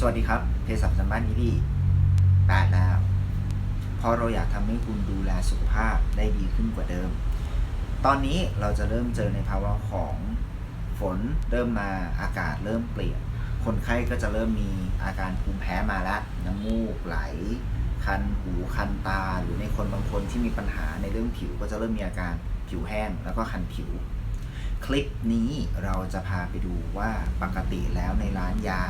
สวัสดีครับเภสัชประจำบ้านนี้พี่แปดแล้วเพราะเราอยากทำให้คุณดูแลสุขภาพได้ดีขึ้นกว่าเดิม ตอนนี้เราจะเริ่มเจอในภาวะของฝนเริ่มมาอากาศเริ่มเปลี่ยน คนไข้ก็จะเริ่มมีอาการภูมิแพ้มาแล้วน้ำมูกไหล คันหูคันตา หรือในคนบางคนที่มีปัญหาในเรื่องผิวก็จะเริ่มมีอาการผิวแห้งแล้วก็คันผิว คลิปนี้เราจะพาไปดูว่าปกติแล้วในร้านยา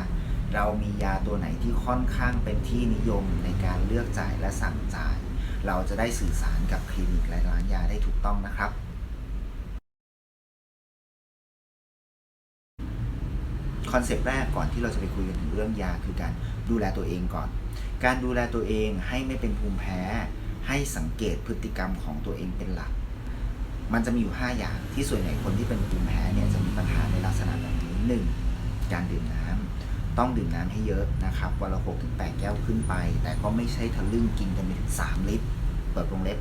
เรามียาตัวไหนที่ค่อนข้างเป็นที่นิยมในการเลือกจ่ายและสั่งจ่าย เราจะได้สื่อสารกับคลินิกและร้านยาได้ถูกต้องนะครับ คอนเซปต์แรกก่อนที่เราจะไปคุยกันถึงเรื่องยาคือการดูแลตัวเองก่อน การดูแลตัวเองให้ไม่เป็นภูมิแพ้ ให้สังเกตพฤติกรรมของตัวเองเป็นหลัก มันจะมีอยู่ 5 อย่างที่ส่วนใหญ่คนที่เป็นภูมิแพ้เนี่ยจะมีปัญหาในลักษณะแบบนี้หนึ่งการดื่มน้ำ ต้องดื่มน้ำให้เยอะนะครับวันละ6ถึง8แก้วขึ้นไป แต่ก็ไม่ใช่ทะลึ่งกินกันไปถึง3ลิตร เปิดวงเล็บ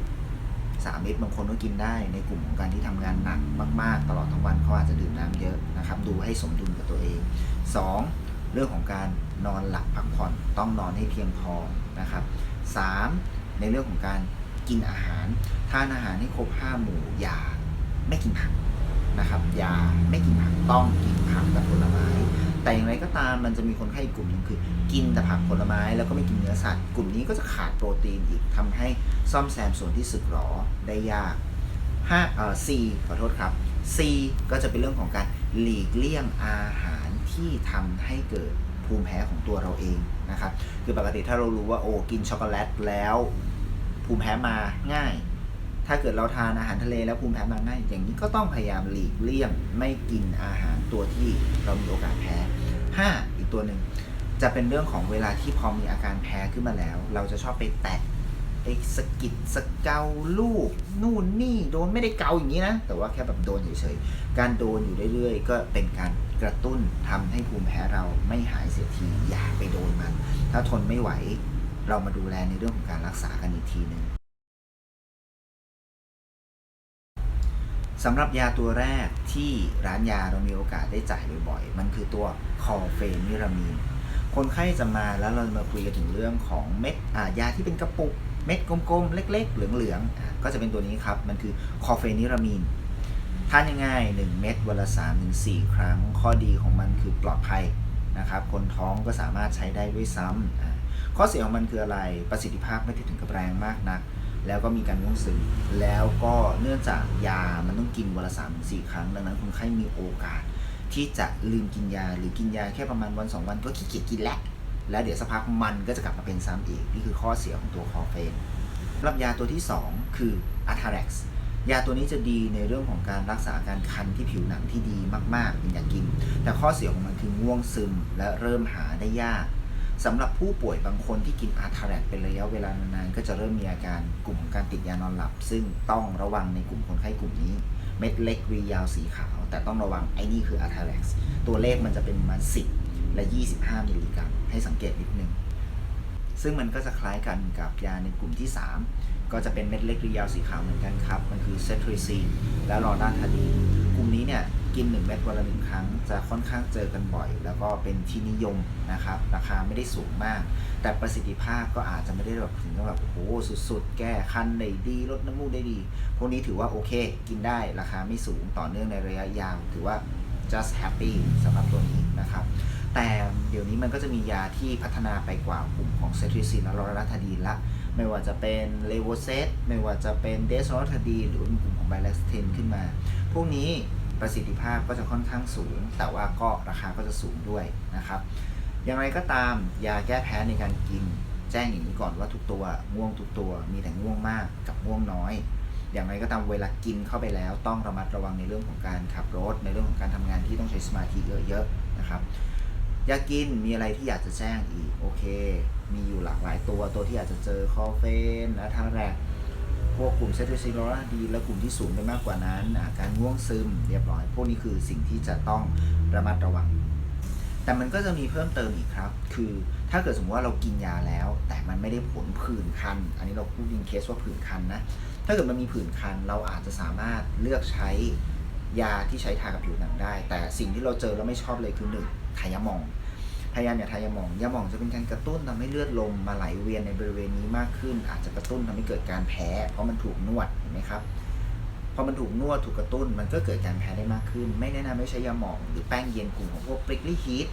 3ลิตรบางคนก็กินได้ในกลุ่มของการที่ทำงานหนักมาก ๆ ตลอดทั้งวันเขาอาจจะดื่มน้ำเยอะนะครับ ดูให้สมดุลกับตัวเอง 2. เรื่องของการนอนหลับพักผ่อนต้องนอนให้เพียงพอนะครับ 3. ในเรื่องของการกินอาหารทานอาหารให้ครบห้าหมู่อย่าไม่กินผักนะครับอย่าไม่กินผักต้องกินผักกับผลไม้ แต่อย่างไรก็ตามมันจะมีคนไข้กลุ่มหนึงคือ กินแต่ผักผลไม้แล้วก็ไม่กินเนื้อสัตว์ กลุ่มนี้ก็จะขาดโปรตีนอีกทำให้ซ่อมแซมส่วนที่สึกหรอได้ยากห้าเอ่อ C ขอโทษครับ C ก็จะเป็นเรื่องของการหลีกเลี่ยงอาหารที่ทำให้เกิดภูมิแพ้ของตัวเราเองนะครับ คือปกติถ้าเรารู้ว่าโอ้กินช็อกโกแลตแล้ว ภูมิแพ้มาง่าย ถ้าเกิดเราทานอาหารทะเลแล้วภูมิแพ้มาง่าย อย่างนี้ก็ต้องพยายามหลีกเลี่ยงไม่กินอาหารตัวที่เรามีโอกาสแพ้ 5. อีกตัวหนึ่งจะเป็นเรื่องของเวลาที่พอมีอาการแพ้ขึ้นมาแล้ว เราจะชอบไปแตะไปสกิดสเกาลูกนู่นนี่โดนไม่ได้เกาอย่างนี้นะ แต่ว่าแค่แบบโดนเฉยๆการโดนอยู่เรื่อยๆ ก็เป็นการกระตุ้นทำให้ภูมิแพ้เราไม่หายเสียทีอย่าไปโดนมัน ถ้าทนไม่ไหวเรามาดูแลในเรื่องของการรักษากันอีกทีหนึ่ง สำหรับยาตัวแรกที่ร้านยาเรามีโอกาสได้จ่ายบ่อยๆ มันคือตัวคอเฟนิรามีน คนไข้จะมาแล้วเรามาคุยกันถึงเรื่องของเม็ดยาที่เป็นกระปุก เม็ดกลมๆ เล็ก ๆ เหลืองๆ ก็จะเป็นตัวนี้ครับ มันคือคอเฟนิรามีน ทานยังไง1เม็ดวันละ3ถึง4ครั้ง ข้อดีของมันคือปลอดภัยนะครับ คนท้องก็สามารถใช้ได้ด้วยซ้ำอ่าข้อเสียของมันคืออะไร ประสิทธิภาพไม่ถึงกับแรงมากนัก แล้วก็มีการง่วงซึมแล้วก็เนื่องจากยามันต้องกินวันละ3-4ถึง4ครั้ง ดังนั้นคนไข้มีโอกาส ที่จะลืมกินยาหรือกินยาแค่ประมาณวันสองวันก็ขี้เกียจกินแล้วแล้วเดี๋ยวสักพักมันก็จะกลับมาเป็นซ้ำอีก นี่คือข้อเสียของตัวคอเฟนรับยาตัวที่ 2 คือ a t a r e x ยาตัวนี้จะดีในเรื่องของการรักษาการคันที่ผิวหนังที่ดีมากๆเป็นยากิน แต่ข้อเสียของมันคือง่วงซึมและเริ่มหาได้ยาก สำหรับผู้ป่วยบางคนที่กินอาร์ทาแรกเป็นระยะเวลานานๆ ก็จะเริ่มมีอาการกลุ่มการติดยานอนหลับ ซึ่งต้องระวังในกลุ่มคนไข้กลุ่มนี้ เม็ดเล็กวียาวสีขาว แต่ต้องระวังไอ้นี่คืออาร์ทาแรกตัวเลขมันจะเป็นประมาณ10 และ 25 มิลลิกรัมให้สังเกตนิดนึง ซึ่งมันก็จะคล้ายกันกับยาในกลุ่มที่ 3 ก็จะเป็นเม็ดเล็กรือยาวสีขาวเหมือนกันครับ มันคือเซทริซีนและลอราทาดี กลุ่มนี้เนี่ย กิน 1 เม็ดวันละหนึ่งครั้ง จะค่อนข้างเจอกันบ่อย แล้วก็เป็นที่นิยมนะครับ ราคาไม่ได้สูงมาก แต่ประสิทธิภาพก็อาจจะไม่ได้แบบถึงกับแบบโอ้โหสุดๆ แก้คันได้ดีลดน้ำมูกได้ดี พวกนี้ถือว่าโอเค กินได้ราคาไม่สูงต่อเนื่องในระยะยาวถือว่า just happy สำหรับตัวนี้นะครับ แต่เดี๋ยวนี้มันก็จะมียาที่พัฒนาไปกว่ากลุ่มของเซทริซินและลอราทาดีนละไม่ว่าจะเป็นเลโวเซตไม่ว่าจะเป็นเดสโรทาดีนหรือกลุ่มของไบแลสเทนขึ้นมา พวกนี้ ประสิทธิภาพก็จะค่อนข้างสูง แต่ว่าก็ราคาก็จะสูงด้วยนะครับ อย่างไรก็ตามยาแก้แพ้ในการกิน แจ้งอย่างนี้ก่อนว่าทุกตัวง่วงทุกตัว มีแต่ง่วงมากกับง่วงน้อย อย่างไรก็ตามเวลากินเข้าไปแล้ว ต้องระมัดระวังในเรื่องของการขับรถ ในเรื่องของการทำงานที่ต้องใช้สมาธิเยอะๆนะครับยากินมีอะไรที่อยากจะแจ้งอีกโอเค มีอยู่หลากหลายตัวตัวที่อาจจะเจอคอเฟนและทางแรก พวกกลุ่มเซตซิโรราดี และกลุ่มที่สูงไปมากกว่านั้นอาการง่วงซึมเรียบร้อย พวกนี้คือสิ่งที่จะต้องระมัดระวัง แต่มันก็จะมีเพิ่มเติมอีกครับ คือถ้าเกิดสมมติว่าเรากินยาแล้ว แต่มันไม่ได้ผลผื่นคัน อันนี้เราพูดยิงเคสว่าผื่นคันนะ ถ้าเกิดมันมีผื่นคัน เราอาจจะสามารถเลือกใช้ยาที่ใช้ทากับผิวหนังได้ แต่สิ่งที่เราเจอแล้วไม่ชอบเลยคือหนึ่งไขยามอง พยายามอย่าทานยาหม่อง ยาหม่องจะเป็นการกระตุ้นทำให้เลือดลมมาไหลเวียนในบริเวณนี้มากขึ้น อาจจะกระตุ้นทำให้เกิดการแพ้ เพราะมันถูกนวดเห็นไหมครับพอมันถูกนวดถูกกระตุ้น มันก็เกิดการแพ้ได้มากขึ้น ไม่แนะนำให้ใช้ยาหม่อง หรือแป้งเย็นกลุ่มของพวก prickly heat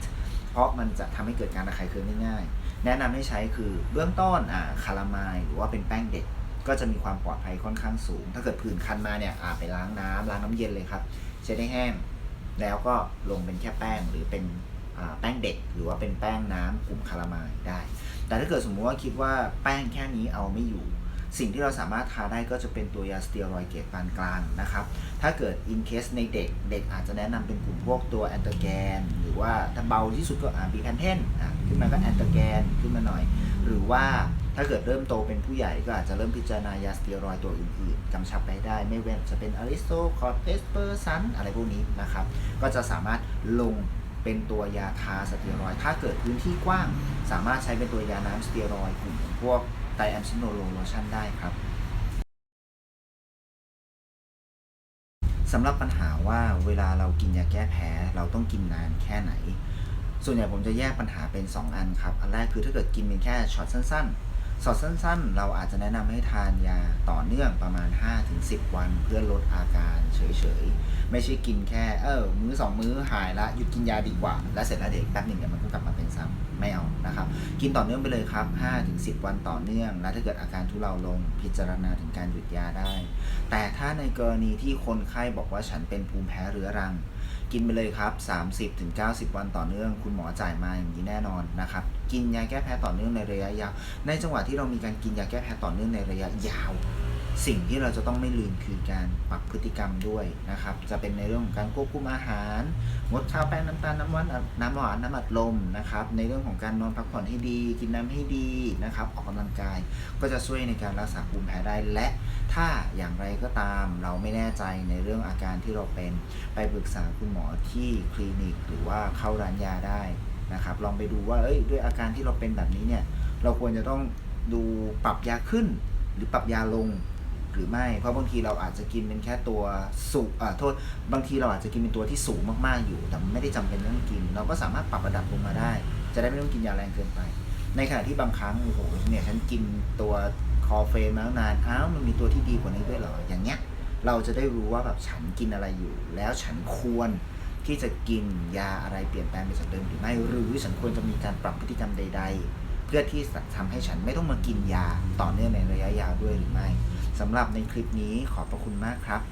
เพราะมันจะทำให้เกิดการระคายเคืองได้ง่าย แนะนำให้ใช้คือเบื้องต้นอ่าคาราไมล์หรือว่าเป็นแป้งเด็ก ก็จะมีความปลอดภัยค่อนข้างสูง ถ้าเกิดผื่นคันมาเนี่ยอาไปล้างน้ำล้างน้ำเย็นเลยครับใช้ได้แห้ง แล้วก็ลงเป็นแค่แป้งหรือเป็น แป้งเด็กหรือว่าเป็นแป้งน้ำกลุ่มคารามล์ได้ แต่ถ้าเกิดสมมุติว่าคิดว่าแป้งแค่นี้เอาไม่อยู่ สิ่งที่เราสามารถทาได้ก็จะเป็นตัวยาสเตียรอยเกรดปานกลางนะครับ ถ้าเกิด in case ในเด็กเด็กอาจจะแนะนำเป็นกลุ่มพวกตัวแอนเตอร์แกน หรือว่าถ้าเบาที่สุดก็อ่าบีแพนเทนอะขึ้นมาก็แอนเตอร์แกนขึ้นมาหน่อย หรือว่าถ้าเกิดเริ่มโตเป็นผู้ใหญ่ก็อาจจะเริ่มพิจารณายาสเตียรอยตัวอื่นๆกำชับไปได้ ไม่เว้นจะเป็นอริสโตคอร์เทสเปอร์ซันอะไรพวกนี้นะครับ ก็จะสามารถลง เป็นตัวยาทาสเตียรอยด์ถ้าเกิดพื้นที่กว้าง สามารถใช้เป็นตัวยาน้ำสเตียรอยด์กลุ่มของพวกไตแอมซิโนโลโลชั่นได้ครับสำหรับปัญหาว่าเวลาเรากินยาแก้แพ้เราต้องกินนานแค่ไหน ส่วนใหญ่ผมจะแยกปัญหาเป็น 2 อันครับ อันแรกคือถ้าเกิดกินเป็นแค่ช็อตสั้นๆ ช็อตสั้นๆ เราอาจจะแนะนำให้ทานยาต่อเนื่องประมาณ 5-10 วัน เพื่อลดอาการเฉยๆ ไม่ใช่กินแค่ เออมื้อสองมื้อหายละหยุดกินยาดีกว่า แล้วเสร็จแล้วเด็กแป๊บหนึ่งเดี๋ยวมันก็กลับมาเป็นซ้ำไม่เอานะครับ กินต่อเนื่องไปเลยครับ 5-10 วันต่อเนื่อง แล้วถ้าเกิดอาการทุเลาลงพิจารณาถึงการหยุดยาได้ แต่ถ้าในกรณีที่คนไข้บอกว่าฉันเป็นภูมิแพ้เรื้อรัง กินไปเลยครับ 30-90 วันต่อเนื่อง คุณหมอจ่ายมาอย่างนี้แน่นอนนะครับ กินยาแก้แพ้ต่อเนื่องในระยะยาว ในจังหวะที่เรามีการกินยาแก้แพ้ต่อเนื่องในระยะยาว สิ่งที่เราจะต้องไม่ลืมคือการปรับพฤติกรรมด้วยนะครับ จะเป็นในเรื่องของการควบคุมอาหาร งดข้าวแป้งน้ำตาลน้ำหวานน้ำหวานน้ำอัดลมนะครับ ในเรื่องของการนอนพักผ่อนให้ดี กินน้ำให้ดีนะครับ ออกกำลังกายก็จะช่วยในการรักษาภูมิแพ้ได้และถ้าอย่างไรก็ตามเราไม่แน่ใจในเรื่องอาการที่เราเป็นไปปรึกษาคุณหมอที่คลินิก หรือว่าเข้าร้านยาได้นะครับ ลองไปดูว่าเอ้ยด้วยอาการที่เราเป็นแบบนี้เนี่ยเราควรจะต้องดูปรับยาขึ้นหรือปรับยาลง หรือไม่ เพราะบางทีเราอาจจะกินเป็นแค่ตัวสูงอ่าโทษ บางทีเราอาจจะกินเป็นตัวที่สูงมากๆอยู่ แต่ไม่ได้จำเป็นต้องกิน เราก็สามารถปรับระดับลงมาได้ จะได้ไม่ต้องกินยาแรงเกินไป ในขณะที่บางครั้งโอ้โหเนี่ยฉันกินตัวคอเฟนมาตั้งนานอ้าวมันมีตัวที่ดีกว่านี้ด้วยเหรออย่างเงี้ยเราจะได้รู้ว่าแบบฉันกินอะไรอยู่ แล้วฉันควรที่จะกินยาอะไรเปลี่ยนแปลงไปจากเดิมหรือไม่ หรือฉันควรจะมีการปรับพฤติกรรมใด ๆ เพื่อที่จะทำให้ฉันไม่ต้องมากินยาต่อเนื่องในระยะยาวด้วยหรือไม่ สำหรับในคลิปนี้ขอบพระคุณมากครับ